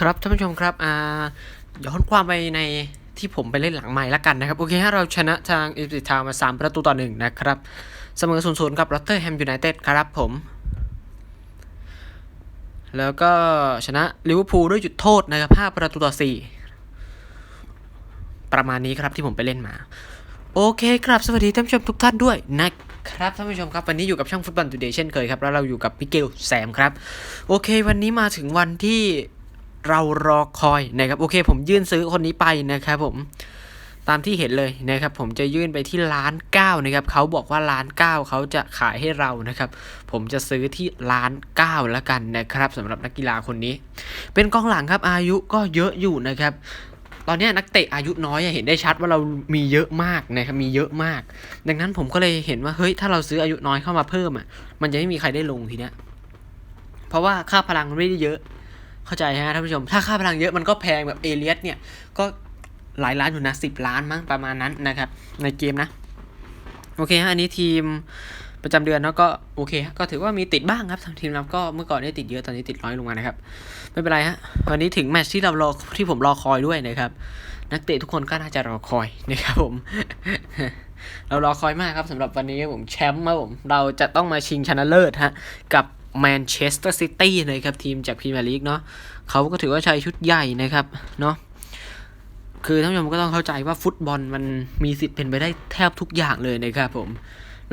ครับท่านผู้ชมครับอ่าย้อนความไปในที่ผมไปเล่นหลังใหม่ละกันนะครับ โอเคฮะเราชนะทางอิปติทาวมา 3 ประตูต่อหนึ่งนะครับ เสมอ0 0กับรอตเตอร์แฮมยูไนเต็ดครับผม แล้วก็ชนะลิเวอร์พูลด้วยจุดโทษนะครับ5ประตูต่อ 4 ประมาณนี้ครับที่ผมไปเล่นมา โอเคครับสวัสดีท่านผู้ชมทุกท่านด้วยนะครับท่านผู้ชมครับวันนี้อยู่กับช่างฟุตบอลตูเดย์เช่นเคยครับ แล้วเราอยู่กับมิเกลแซมครับ โอเค วันนี้มาถึงวันที่ เรารอคอยนะครับโอเค ผมยื่นซื้อคนนี้ไปนะครับผมตามที่เห็นเลยนะครับผมจะยื่นไปที่ล้านเก้านะครับเขาบอกว่าล้านเก้าเขาจะขายให้เรานะครับ ผมจะซื้อที่ล้านเก้าแล้วกันนะครับสำหรับนักกีฬาคนนี้ เป็นกองหลังครับอายุก็เยอะอยู่นะครับตอนนี้นักเตะอายุน้อยเห็นได้ชัดว่าเรามีเยอะมากนะครับมีเยอะมาก ดังนั้นผมก็เลยเห็นว่าเฮ้ยถ้าเราซื้ออายุน้อยเข้ามาเพิ่มอะมันจะไม่มีใครได้ลงทีเนี้ยเพราะว่าค่าพลังมันไม่ได้เยอะ เข้าใจฮะท่านผู้ชม ถ้าค่าพลังเยอะมันก็แพงแบบเอเลียสเนี่ย ก็หลายล้านอยู่นะสิบล้านมั้งประมาณนั้นนะครับ ในเกมนะ โอเคฮะอันนี้ทีมประจำเดือนเนาะก็โอเคฮะก็ถือว่ามีติดบ้างครับทีมเราก็เมื่อก่อนได้ติดเยอะตอนนี้ติดน้อยลงมานะครับ ไม่เป็นไรฮะวันนี้ถึงแมตช์ที่เรารอที่ผมรอคอยด้วยนะครับ นักเตะทุกคนก็น่าจะรอคอยนะครับผม เรารอคอยมากครับสำหรับวันนี้ผมแชมป์ครับผมเราจะต้องมาชิงชนะเลิศฮะกับ แมนเชสเตอร์ซิตี้นะครับทีมจากพรีเมียร์ลีกเนาะเขาก็ถือว่าใช้ชุดใหญ่นะครับเนาะคือท่านผู้ชมก็ต้องเข้าใจว่าฟุตบอลมันมีสิทธิ์เป็นไปได้แทบทุกอย่างเลยนะครับผม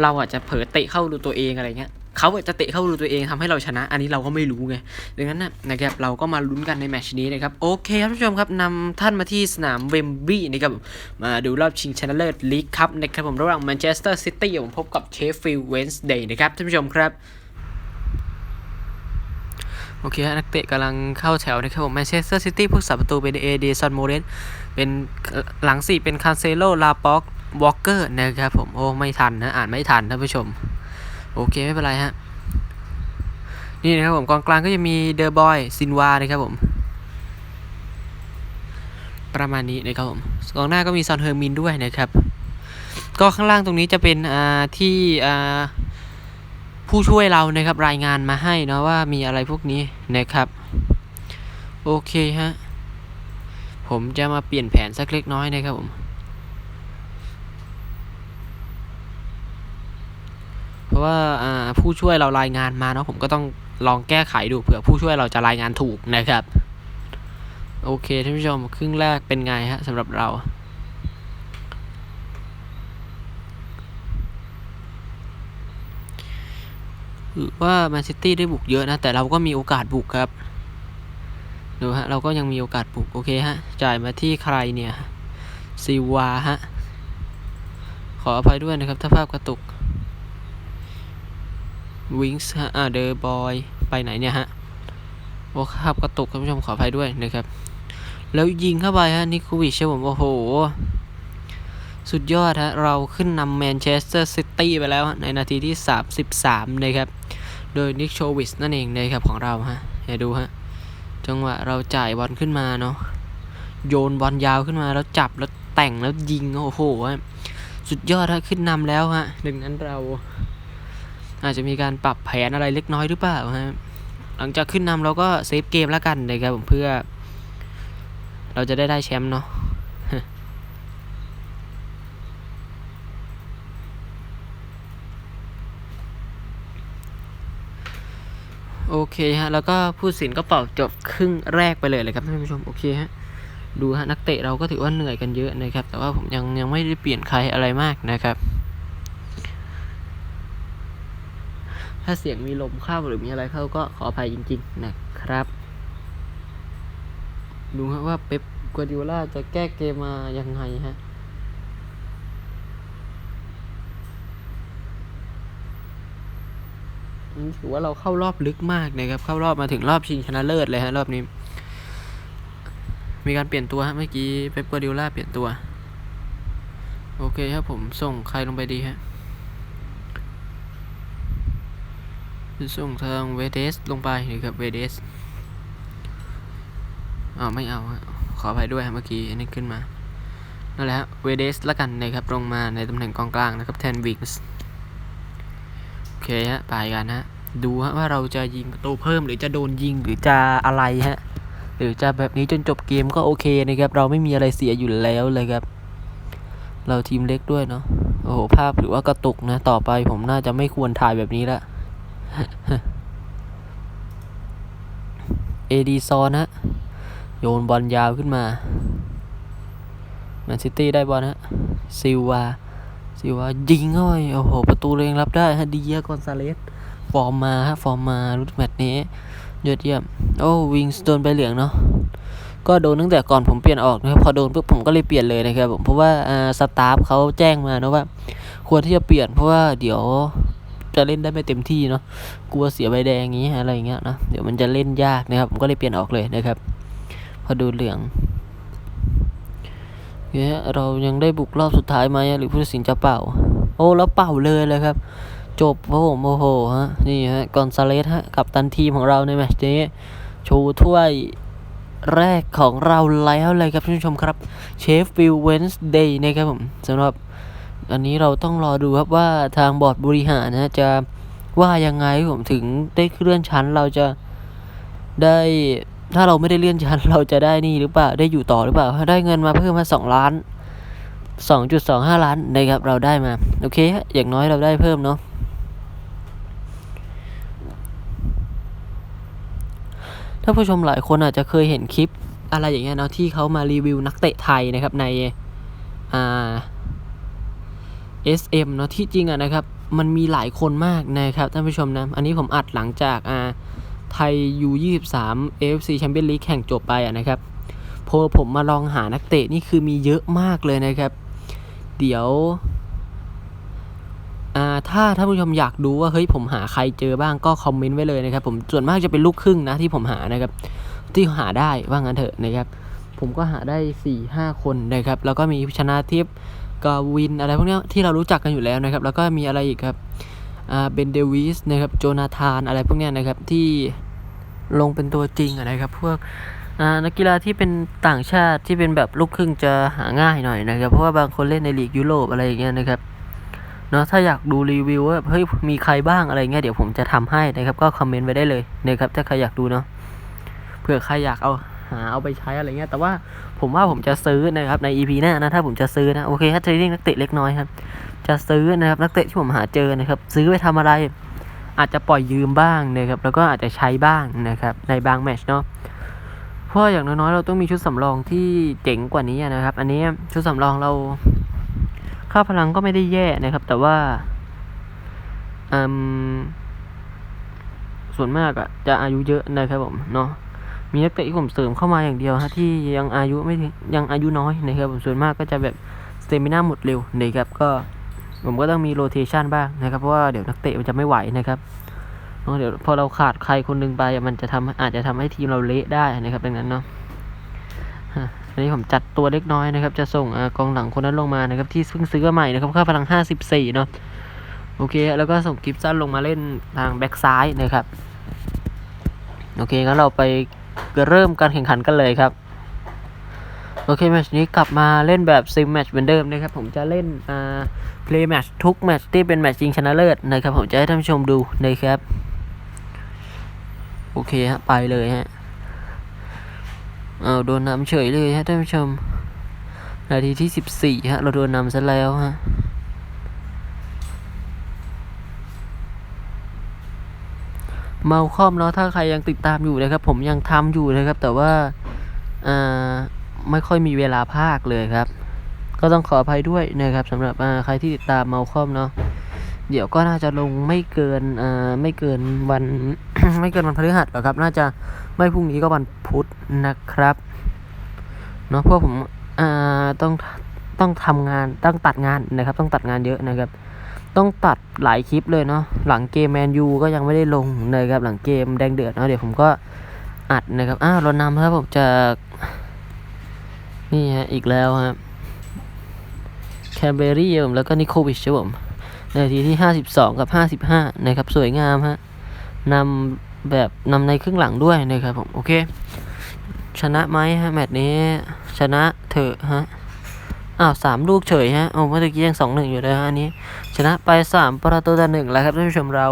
เราอาจจะเผลอเตะเข้าดูตัวเองอะไรเงี้ยเขาอาจจะเตะเข้าดูตัวเองทำให้เราชนะ อันนี้เราก็ไม่รู้ไงดังนั้นนะนะครับเราก็มาลุ้นกันในแมชนี้นะครับโอเคครับท่านผู้ชมครับนำท่านมาที่สนามเวมบลีย์นะครับมมาดูรอบชิงชนะเลิศลีกครับนะครับผมระหว่างแมนเชสเตอร์ซิตี้ผมพบกับเชฟฟิลด์เวนส์เดย์นะครับท่านผู้ชมครับ โอเคฮะนักเตะกำลังเข้าแถวนะครับผมแมนเชสเตอร์ซิตี้ผู้สาประตูเป็นเอเดซอนโมเรสเป็นหลังสี่เป็นคาเซโลลาป็อกวอลเกอร์นะครับผมโอ้ไม่ทันนะอ่านไม่ทันท่านผู้ชม โอเคไม่เป็นไรฮะนี่นะครับผมกองกลางก็จะมีเดอร์บอยซินวานะครับผมประมาณนี้นะครับผมกองหน้าก็มีซอนเฮอร์มินด้วยนะครับ ก็ข้างล่างตรงนี้จะเป็นอ่าที่อ่า ผู้ช่วยเรานะครับรายงานมาให้นะว่ามีอะไรพวกนี้นะครับ โอเคฮะผมจะมาเปลี่ยนแผนสักเล็กน้อยนะครับผมเพราะว่าอ่าผู้ช่วยเรารายงานมาเนาะผมก็ต้องลองแก้ไขดูเผื่อผู้ช่วยเราจะรายงานถูกนะครับ โอเคท่านผู้ชมครึ่งแรกเป็นไงฮะสำหรับเรา ว่าแมนซิตี้ได้บุกเยอะนะ แต่เราก็มีโอกาสบุกครับ ดูฮะ เราก็ยังมีโอกาสบุก โอเคฮะ จ่ายมาที่ใครเนี่ยซีวาฮะ ขออภัยด้วยนะครับ ถ้าภาพกระตุกวิงส์ฮะอ่าเดอร์บอย ไปไหนเนี่ยฮะโอ้ครับกระตุกท่านผู้ชมขออภัยด้วยนะครับ แล้วยิงเข้าไปฮะนิโควิชใช่ผมโอ้โห สุดยอดฮะเราขึ้นนำแมนเชสเตอร์ซิตี้ไปแล้วในนาทีที่ 33 นะครับ โดยนิกโชวิสนั่นเองนะครับของเราฮะเดี๋ยวดูฮะจังหวะเราจ่ายบอลขึ้นมาเนาะโยนบอลยาวขึ้นมาแล้วจับแล้วแต่งแล้วยิงโอ้โหฮะสุดยอดฮะขึ้นนำแล้วฮะดังนั้นเราอาจจะมีการปรับแผนอะไรเล็กน้อยหรือเปล่าฮะหลังจากขึ้นนำเราก็เซฟเกมแล้วกันนะครับผมเพื่อ เราจะได้ได้แชมป์เนาะ โอเคฮะ แล้วก็ผู้สินก็เป่าจบครึ่งแรกไปเลยเลยครับท่านผู้ชมโอเคฮะดูฮะนักเตะเราก็ถือว่าเหนื่อยกันเยอะนะครับ แต่ว่าผมยังยังไม่ได้เปลี่ยนใครอะไรมากนะครับ ถ้าเสียงมีลมเข้าหรือมีอะไรเข้าก็ขออภัยจริง ๆ นะครับ ดูฮะว่าเป๊ปกัวดิโอลาจะแก้เกมมายังไงฮะ อืม ถือว่าเราเข้ารอบลึกมากนะครับ เข้ารอบมาถึงรอบชิงชนะเลิศเลยฮะรอบนี้ มีการเปลี่ยนตัวฮะเมื่อกี้เป๊ปกัวดิโอลาเปลี่ยนตัว โอเคครับผมส่งใครลงไปดีฮะส่งทางเวเดสลงไปนะครับเวเดสอ้าวไม่เอาฮะขออภัยด้วยฮะเมื่อกี้อันนี้ขึ้นมานั่นแหละฮะเวเดสละกันนะครับลงมาในตำแหน่งกองกลางนะครับแทนวิงส์ เคฮะไปกันฮะ ดูฮะว่าเราจะยิงประตูเพิ่มหรือจะโดนยิงหรือจะอะไรฮะ หรือจะแบบนี้จนจบเกมก็โอเคนะครับ เราไม่มีอะไรเสียอยู่แล้วเลยครับ เราทีมเล็กด้วยเนาะโอ้โหภาพหรือว่ากระตุกนะ ต่อไปผมน่าจะไม่ควรถ่ายแบบนี้ละเอดีซอนฮะ โยนบอลยาวขึ้นมาแมนซิตี้ได้บอลฮะซิลวา ซิลวายิงเข้าไปโอ้โห ประตูเรงรับได้ฮะดีเยกอนซาเลส ฟอร์มมาฮะ ฟอร์มมารุดแมตช์นี้ยอดเยี่ยม โอ้วิงส์โดนใบเหลืองเนาะ ก็โดนตั้งแต่ก่อนผมเปลี่ยนออกนะครับ พอโดนปุ๊บผมก็เลยเปลี่ยนเลยนะครับผมเพราะว่าอ่าสตาฟเขาแจ้งมานะว่า ควรที่จะเปลี่ยนเพราะว่าเดี๋ยวจะเล่นได้ไม่เต็มที่เนาะ กลัวเสียใบแดงอย่างงี้อะไรอย่างเงี้ยนะ เดี๋ยวมันจะเล่นยากนะครับ ผมก็เลยเปลี่ยนออกเลยนะครับ พอดูเหลือง เนี่ยเรายังได้บุกรอบสุดท้ายไหมหรือผู้ตัดสินจะเป่า โอ้แล้วเป่าเลยเลยครับ จบพระผมโอ้โหฮะนี่ฮะกอนซาเลสฮะกับตันทีมของเราในแมตช์นี้โชว์ถ้วยแรกของเราแล้วเลยครับท่านผู้ชมครับเชฟฟิลเวนส์เดย์นะครับผมสำหรับอันนี้เราต้องรอดูครับว่าทางบอร์ดบริหารนะจะว่ายังไงผมถึงได้เคลื่อนชั้นเราจะได้ ถ้าเราไม่ได้เลื่อนชั้นเราจะได้นี่หรือเปล่าได้อยู่ต่อหรือเปล่าได้เงินมาเพิ่มมาสองล้านสองจุดสองห้าล้านนะครับเราได้มาโอเคฮะอย่างน้อยเราได้เพิ่มเนาะถ้าผู้ชมหลายคนอาจจะเคยเห็นคลิปอะไรอย่างเงี้ยเนาะที่เขามารีวิวนักเตะไทยนะครับในอ่า SM เนาะที่จริงอะนะครับ มันมีหลายคนมากนะครับท่านผู้ชมนะ อันนี้ผมอัดหลังจากอ่า ไทย U23 AFC Champions League แข่งจบไปอะนะครับพอผมมาลองหานักเตะนี่คือมีเยอะมากเลยนะครับ เดี๋ยวถ้าท่านผู้ชมอยากดูว่าเฮ้ยผมหาใครเจอบ้างก็คอมเมนต์ไว้เลยนะครับ ผมส่วนมากจะเป็นลูกครึ่งนะที่ผมหานะครับ ที่หาได้ว่างั้นเถอะนะครับ ผมก็หาได้4ี่ห้าคนนะครับ แล้วก็มีชนะทิพย์กาวินอะไรพวกเนี้ยที่เรารู้จักกันอยู่แล้วนะครับ แล้วก็มีอะไรอีกครับ เบนเดวิสนะครับโจนาธานอะไรพวกเนี้ยนะครับที่ลงเป็นตัวจริงอะนะครับพวกอ่านักกีฬาที่เป็นต่างชาติที่เป็นแบบลูกครึ่งจะหาง่ายหน่อยนะครับ เพราะว่าบางคนเล่นในลีกยุโรปอะไรอย่างเงี้ยนะครับเนาะถ้าอยากดูรีวิวว่าเฮ้ยมีใครบ้างอะไรเงี้ยเดี๋ยวผมจะทำให้นะครับ ก็คอมเมนต์ไว้ได้เลยนะครับถ้าใครอยากดูเนาะเผื่อใครอยากเอาหาเอาไปใช้อะไรเงี้ย แต่ว่าผมว่าผมจะซื้อนะครับใน EP หน้านะถ้าผมจะซื้อนะโอเคถ้าเทรดดิ้งนักเตะเล็กน้อยครับ จะซื้อนะครับนักเตะที่ผมหาเจอนะครับ ซื้อไปทำอะไร อาจจะปล่อยยืมบ้างนะครับ แล้วก็อาจจะใช้บ้างนะครับ ในบางแมตชเนาะเพราะอย่างน้อยๆเราต้องมีชุดสำรองที่เจ๋งกว่านี้นะครับ อันนี้ชุดสำรองเรา ค่าพลังก็ไม่ได้แย่นะครับ แต่ว่าอส่วนมากอะจะอายุเยอะนะครับผมเนาะมีนักเตะที่ผมเสริมเข้ามาอย่างเดียวฮะที่ยังอายุไม่ยังอายุน้อยนะครับผมส่วนมากก็จะแบบสเตมิน่าหมดเร็วนะครับก็ ผมก็ต้องมีโรเทชันบ้างนะครับเพราะว่าเดี๋ยวนักเตะมันจะไม่ไหวนะครับเนอะเดี๋ยวพอเราขาดใครคนหนึงไปมันจะทำอาจจะทำให้ทีมเราเละได้นะครับดังนั้นเนาะอันนี้ผมจัดตัวเล็กน้อยนะครับ จะส่งอกองหลังคนนั้นลงมานะครับที่เพิ่งซื้อมาใหม่นะครับค่าพลัง 54 เนาะโอเค แล้วก็ส่งกิฟซันลงมาเล่นทางแบ็กซ้ายนะครับ โอเคงั้นเราไปเริ่มการแข่งขันกันเลยครับ โอเคแมตช์นี้กลับมาเล่นแบบซิมแมชเหมือนเดิมนะครับ ผมจะเล่นอ่า เพลย์แมตช์ทุกแมตช์ที่เป็นแมตช์ชิงชนะเลิศนะครับ ผมจะให้ท่านผู้ชมดูนะครับ โอเคฮะ ไปเลยฮะ เอาโดนนำเฉยเลยฮะท่านผู้ชม นาทีที่สิบสี่ฮะ เราโดนนำซะแล้วฮะเมาคอมเนาะถ้าใครยังติดตามอยู่นะครับ ผมยังทำอยู่นะครับ แต่ว่าอ่าไม่ค่อยมีเวลาภาคเลยครับ ก็ต้องขออภัยด้วยนะครับสำหรับใครที่ติดตามเมาคอมเนาะเดี๋ยวก็น่าจะลงไม่เกินไม่เกินวันไม่เกินวันพฤหัสหรอกครับ น่าจะไม่พรุ่งนี้ก็วันพุธนะครับเนาะเพราะผมต้องต้องทำงานต้องตัดงานนะครับ ต้องตัดงานเยอะนะครับ ต้องตัดหลายคลิปเลยเนาะหลังเกมแมนยูก็ยังไม่ได้ลงนะครับ หลังเกมแดงเดือดเนาะเดี๋ยวผมก็อัดนะครับอ้าวรานำครับผมจากนี่ฮะอีกแล้วครับ แคมเบรี่ผมแล้วก็นิโควิชครับผมในนาทีที่ 52 กับ 55 นะครับ สวยงามฮะนำแบบนำในครึ่งหลังด้วยนะครับผม โอเค ชนะไหมฮะ แมตช์นี้ ชนะเถอะฮะ อ้าวสามลูกเฉยฮะ โอ้เมื่อกี้ยังสองหนึ่งอยู่เลยฮะอันนี้ ชนะไปสามประตูต่อหนึ่งแล้วครับท่านผู้ชมเรา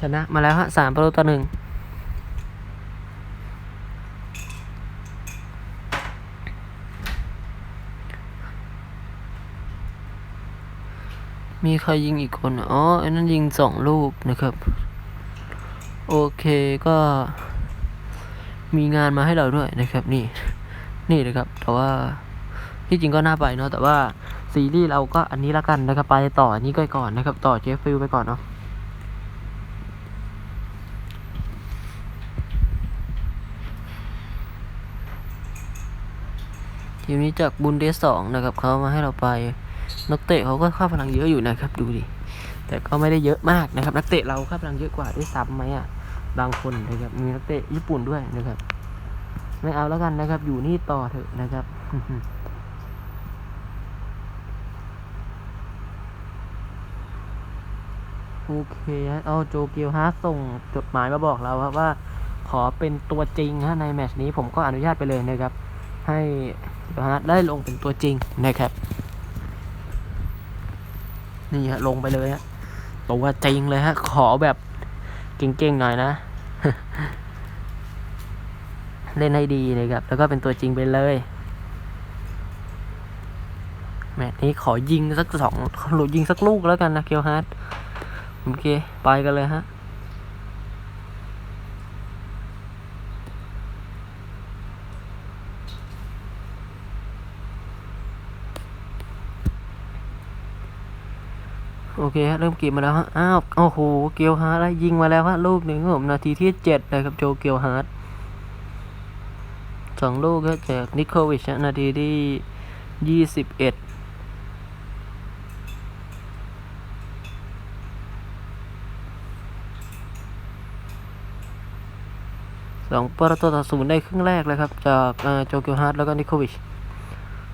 ชนะมาแล้วฮะสามประตูต่อหนึ่ง มีใครยิงอีกคน อ๋อไอ้นั่นยิงสองลูกนะครับ โอเคก็ มีงานมาให้เราด้วยนะครับ นี่ นี่นะครับ แต่ว่าที่จริงก็น่าไปเนาะแต่ว่าซีรีส์เราก็อันนี้ละกันนะครับไปต่ออันนี้ก็ก่อนนะครับ ต่อเจฟฟิลไปก่อนเนาะทีมนี้จากบุนเดสสองนะครับเขามาให้เราไป นักเตะเขาก็ค่าพลังเยอะอยู่นะครับ ดูดิ แต่ก็ไม่ได้เยอะมากนะครับ นักเตะเราค่าพลังเยอะกว่าด้วยซ้ำไหมอะ บางคนนะครับ มีนักเตะญี่ปุ่นด้วยนะครับ ไม่เอาแล้วกันนะครับ อยู่นี่ต่อเถอะนะครับโอเคฮะเอาโจเกียวฮาร์ทส่งจดหมายมาบอกเราครับว่า ขอเป็นตัวจริงฮะในแมชนี้ผมก็อนุญาตไปเลยนะครับ ให้ฮาร์ทได้ลงเป็นตัวจริงนะครับ นี่ฮะลงไปเลยฮะตัวจริงเลยฮะ ขอแบบเก่งๆหน่อยนะ เล่นให้ดีนะครับ แล้วก็เป็นตัวจริงไปเลย แมตช์นี้ขอยิงสักสองหลุดยิงสักลูกแล้วกันนะเกียวฮาร์ดโอเค ไปกันเลยฮะ โอเคฮะเริ่มเกมมาแล้วฮะอ้าวโอ้โหเกียวฮาร์ดยิงมาแล้วฮะลูกหนึ่งครับผมนาทีที่เจ็ดนะครับโจเกียวฮาร์ดสองลูกก็จากนิโควิชฮะนาทีที่ยี่สิบเอ็ดสองประตูต่อศูนย์ในครึ่งแรกเลยครับ จากโจเกียวฮาร์ดแล้วก็นิโควิช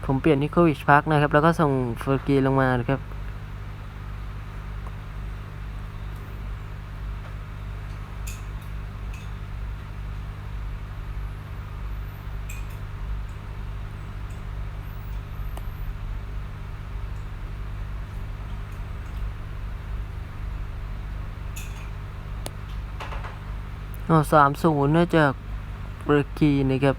ผมเปลี่ยนนิโควิชพักนะครับ แล้วก็ส่งเฟอร์กีลงมานะครับ สามศูนย์น่าจากเบอร์กีนะครับ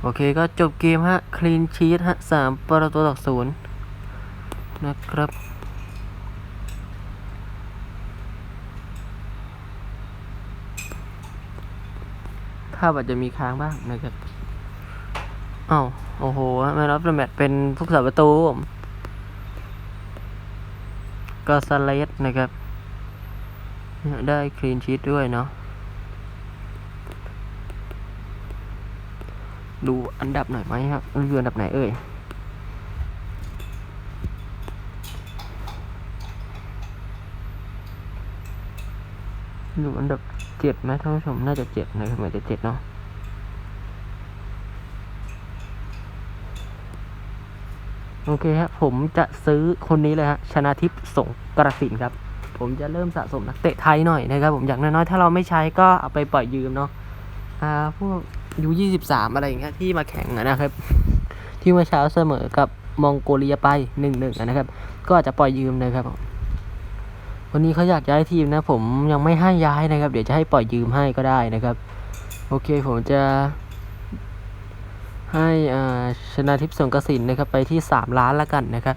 โอเคก็จบเกมฮะ คลีนชีตฮะสามประตูต่อศูนย์นะครับถ้าอาจจะมีค้างบ้างนะครับอ้าวโอ้โหแมนออฟเดอะแมตเป็นผู้สาประตูก็สเลสนะครับ ได้คลีนชีตด้วยเนาะ ดูอันดับหน่อยไหมครับอยู่อันดับไหนเอ่ยอยู่อันดับเจ็ดไหมท่านผู้ชมน่าจะเจ็ดนะครับเหมือนจะเจ็ดเนาะโอเคครับผมจะซื้อคนนี้เลยฮะชนะทิพย์สงกระสินครับ ผมจะเริ่มสะสมนักเตะไทยหน่อยนะครับ ผมอย่างน้อยๆถ้าเราไม่ใช้ก็เอาไปปล่อยยืมเนาะอ่าพวก ยูยี่สิบสามอะไรอย่างเงี้ยที่มาแข่งนะครับ ที่เมื่อเช้าเสมอกับมองโกเลียไปหนึ่งหนึ่งนะครับ ก็อาจจะปล่อยยืมนะครับ วันนี้เขาอยากย้ายทีมนะ ผมยังไม่ให้ย้ายนะครับ เดี๋ยวจะให้ปล่อยยืมให้ก็ได้นะครับ โอเคผมจะให้ชนะทิพย์สงกสินนะครับไปที่สามล้านละกันนะครับ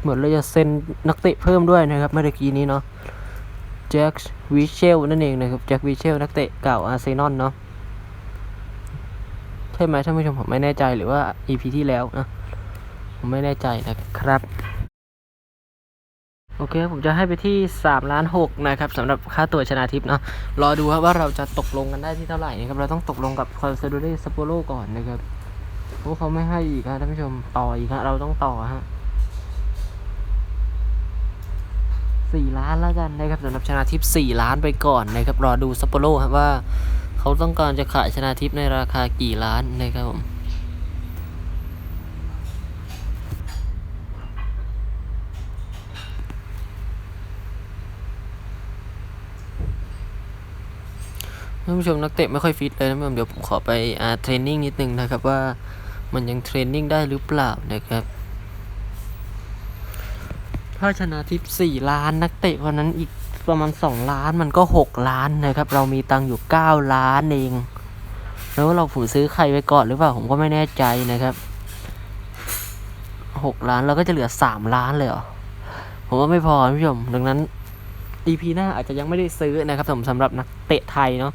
เหมือนเราจะเซ็นนักเตะเพิ่มด้วยนะครับเมื่อกี้นี้เนาะ จ็ควิเชลนั่นเองนะครับแจ็ควิเชลนักเตะเก่าอาร์เซนอลเนาะใช่ไหมท่านผู้ชมผมไม่แน่ใจหรือว่า EP ที่แล้วนะผมไม่แน่ใจนะครับ โอเค ผมจะให้ไปที่3ล้าน6นะครับสำหรับค่าตัวชนะทิพย์เนาะรอดูครับว่าเราจะตกลงกันได้ที่เท่าไหร่นะครับ เราต้องตกลงกับคอนเซโดเรสโปโลก่อนนะครับเพราะเขาไม่ให้อีกนะท่านผู้ชมต่ออีกฮะเราต้องต่อฮะ สี่ล้านแล้วกันนะครับสำหรับชนะทิพย์สี่ล้านไปก่อนนะครับรอดูซัปโปโรครับว่าเขาต้องการจะขายชนะทิพย์ในราคากี่ล้านนะครับผมท่านผู้ชมนักเตะไม่ค่อยฟิตเลยนะผมเดี๋ยวผมขอไปอาเทรนนิ่งนิดนึงนะครับว่ามันยังเทรนนิ่งได้หรือเปล่านะครับ ถ้าชนะทิพย์สี่ล้านนักเตะคนนั้นอีกประมาณสองล้านมันก็หกล้านนะครับ เรามีตังอยู่เก้าล้านเอง แล้วเราผูซื้อใครไปก่อนหรือเปล่าผมก็ไม่แน่ใจนะครับหกล้านเราก็จะเหลือสามล้านเลยเหรอผมว่าไม่พอท่านผู้ชมดังนั้น EP หน้าอาจจะยังไม่ได้ซื้อนะครับผมสำหรับนักเตะไทยเนาะ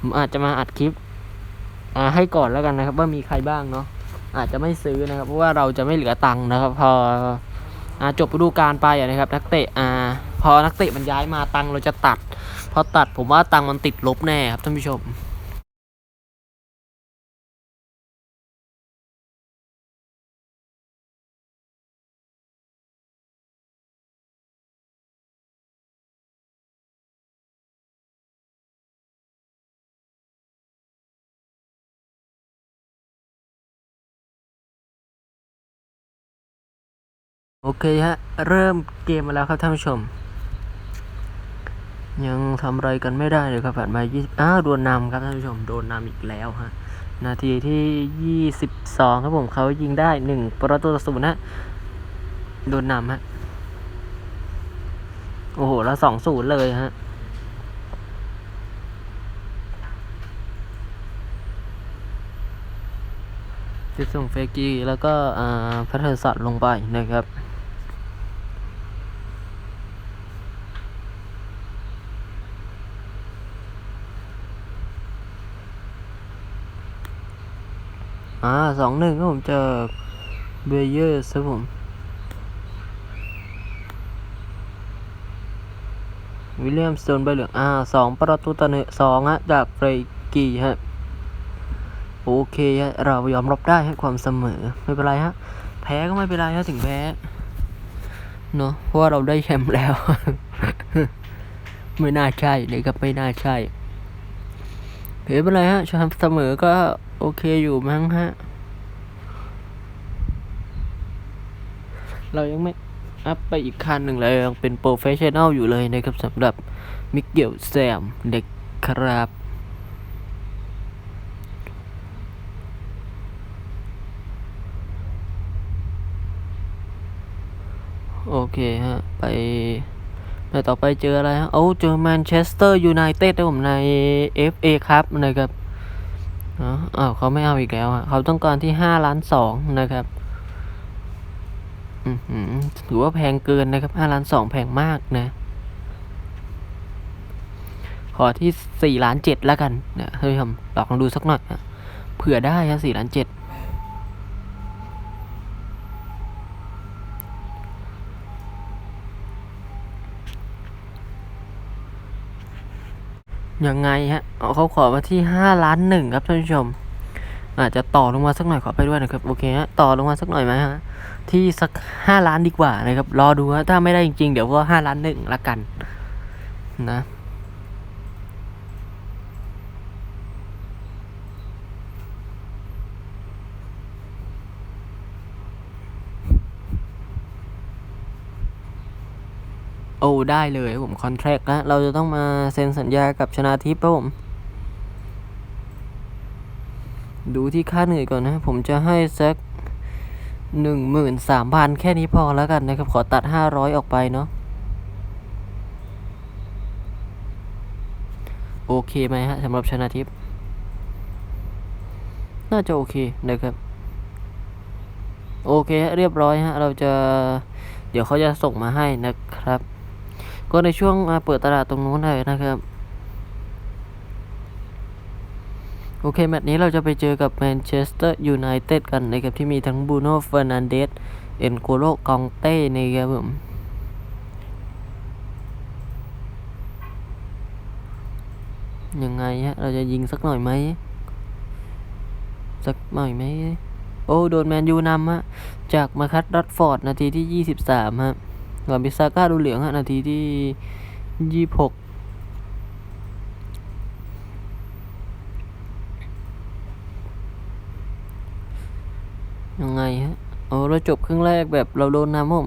ผมอาจจะมาอัดคลิปให้ก่อนแล้วกันนะครับ ว่ามีใครบ้างเนาะอาจจะไม่ซื้อนะครับ เพราะว่าเราจะไม่เหลือตังค์นะครับ พอ จบฤดูกาลไปนะครับนักเตะอ่าพอนักเตะมันย้ายมาตังเราจะตัด พอตัดผมว่าตังมันติดลบแน่ครับท่านผู้ชม โอเคฮะ เริ่มเกมมาแล้วครับท่านผู้ชม ยังทำอะไรกันไม่ได้เลยครับผ่านมา20อ้าวโดนนำครับท่านผู้ชมโดนนำอีกแล้วฮะ นาทีที่ 22 ครับผมเขายิงได้ 1 ประตูต่อศูนย์ฮะ โดนนำฮะ โอ้โห แล้วสองศูนย์เลยฮะจะส่งเฟกีแล้วก็อ่าพัทรศักดิ์ลงไปนะครับ อ่าสองหนึ่งครับผมเจอเบเยอร์ครับผม วิลเลียมสโตนใบเหลืองอ่าสองประตูต่อหนึ่งสองฮะ จากเฟรกี้ฮะ โอเคฮะ เรายอมรับได้ให้ความเสมอ ไม่เป็นไรฮะ แพ้ก็ไม่เป็นไรฮะ ถึงแพ้เนาะเพราะว่าเราได้แชมป์แล้ว ไม่น่าใช่นะครับไม่น่าใช่เฮ้ยเป็นไรฮะชมเสมอก็ โอเคอยู่มั้งฮะ เรายังไม่อัพไปอีกขั้นหนึ่งเลยยังเป็นโปรเฟชชั่นอลอยู่เลยนะครับสำหรับมิเกลแซมเด็กครับโอเคฮะ ไปไปต่อไปเจออะไรฮะ โอ้ เจอแมนเชสเตอร์ยูไนเต็ดนะผมใน FA ครับนะครับ อ้าวเขาไม่เอาอีกแล้วเขาต้องการที่ห้าล้านสองนะครับถือว่าแพงเกินนะครับห้าล้านสองแพงมากนะ ขอที่สี่ล้านเจ็ดแล้วกันเนี่ยท่านผู้ชมลองดูสักหน่อยนะเผื่อได้ฮะสี่ล้านเจ็ด ยังไงฮะเขาขอมาที่ห้าล้านหนึ่งครับท่านผู้ชม อาจจะต่อลงมาสักหน่อยขอไปด้วยนะครับโอเคฮะต่อลงมาสักหน่อยไหมฮะที่สักห้าล้านดีกว่านะครับรอดูฮะถ้าไม่ได้จริงๆ เดี๋ยวก็ห้าล้านหนึ่งละกันนะ โอ้ได้เลยครับผมคอนแทคแล้วเราจะต้องมาเซ็นสัญญากับชนาทิพย์ครับผม ดูที่ค่าเหนื่อยก่อนนะ ผมจะให้สักหนึ่งหมื่นสามพันแค่นี้พอแล้วกันนะครับ ขอตัดห้าร้อยออกไปเนาะโอเคไหมฮะสำหรับชนะทิพย์น่าจะโอเคนะครับโอเคฮะเรียบร้อยฮะเราจะเดี๋ยวเขาจะส่งมาให้นะครับ ก็ในช่วงเปิดตลาดตรงนู้นเลยนะครับ โอเค แมตช์นี้เราจะไปเจอกับแมนเชสเตอร์ยูไนเต็ดกันนะครับ ที่มีทั้งบูโน่เฟอร์นันเดสเอ็นโกโลกองเต้นะครับผมยังไงฮะ เราจะยิงสักหน่อยไหม สักหน่อยไหม โอ้ โดนแมนยูนำฮะ จากมาคัตรัดฟอร์ด นาทีที่ 23ฮะ กับมิซาก้าดูเหลืองฮะนาทีที่ยี่หกยังไงฮะโอ้เราจบครึ่งแรกแบบเราโดนนำผม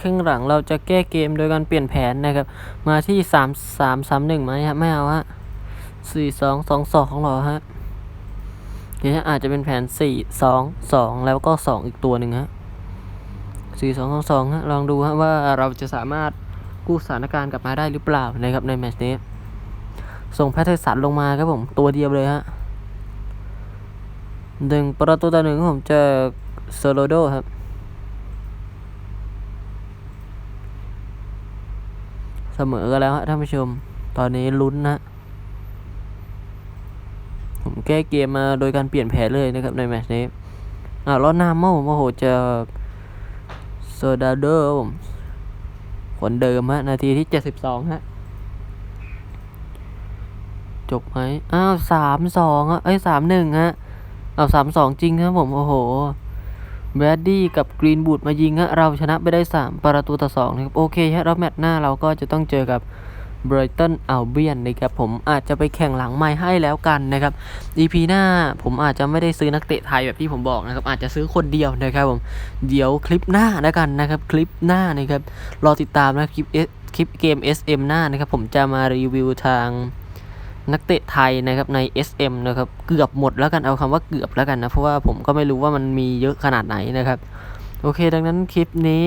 ครึ่งหลังเราจะแก้เกมโดยการเปลี่ยนแผนนะครับ มาที่สามสามสามหนึ่งไหมฮะไม่เอาฮะสี่สองสองสองของเราฮะเดี๋ยวอาจจะเป็นแผนสี่สองสองแล้วก็สองอีกตัวหนึ่งฮะสี่สองสองสองฮะลองดูฮะว่าเราจะสามารถกู้สถานการณ์กลับมาได้หรือเปล่านะครับในแมตช์นี้ส่งแพทเทอร์สันลงมาครับผมตัวเดียวเลยฮะหนึ่งประตูต่อหนึ่งผมเจอโซโลโดครับ เส มอกันแล้วฮะท่านผู้ชม ตอนนี้ลุ้นนะ ผมแก้เกมมาโดยการเปลี่ยนแผนเลยนะครับในแมตช์นี้อ่าล้อนามโม่โมโหจอโซดาเดอร์ผมคนเดิมฮะ นาทีที่72ฮะ จบไหมอ้าวสามสองอะเอ้ยสามหนึ่งฮะ เอาสามสองจริงครับผม โอ้โห แบดดี้กับกรีนบูดมายิงฮะเราชนะไปได้ 3 ประตูต่อ2นะครับโอเคฮะแล้วแมตช์หน้าเราก็จะต้องเจอกับไบรตันอัลเบียนนะครับผมอาจจะไปแข่งหลังไม้ให้แล้วกันนะครับ EP หน้าผมอาจจะไม่ได้ซื้อนักเตะไทยแบบที่ผมบอกนะครับ อาจจะซื้อคนเดียวนะครับผมเดี๋ยวคลิปหน้าแล้วกันนะครับ คลิปหน้านะครับรอติดตามนะคลิปคลิปเกม SM หน้านะครับ ผมจะมารีวิวทาง นักเตะไทยนะครับใน SM นะครับเกือบหมดแล้วกันเอาคำว่าเกือบแล้วกันนะเพราะว่าผมก็ไม่รู้ว่ามันมีเยอะขนาดไหนนะครับ โอเค ดังนั้นคลิปนี้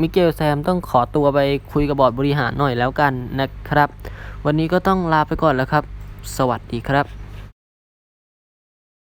มิเกลแซมต้องขอตัวไปคุยกับบอร์ดบริหารหน่อยแล้วกันนะครับ วันนี้ก็ต้องลาไปก่อนแล้วครับ สวัสดีครับ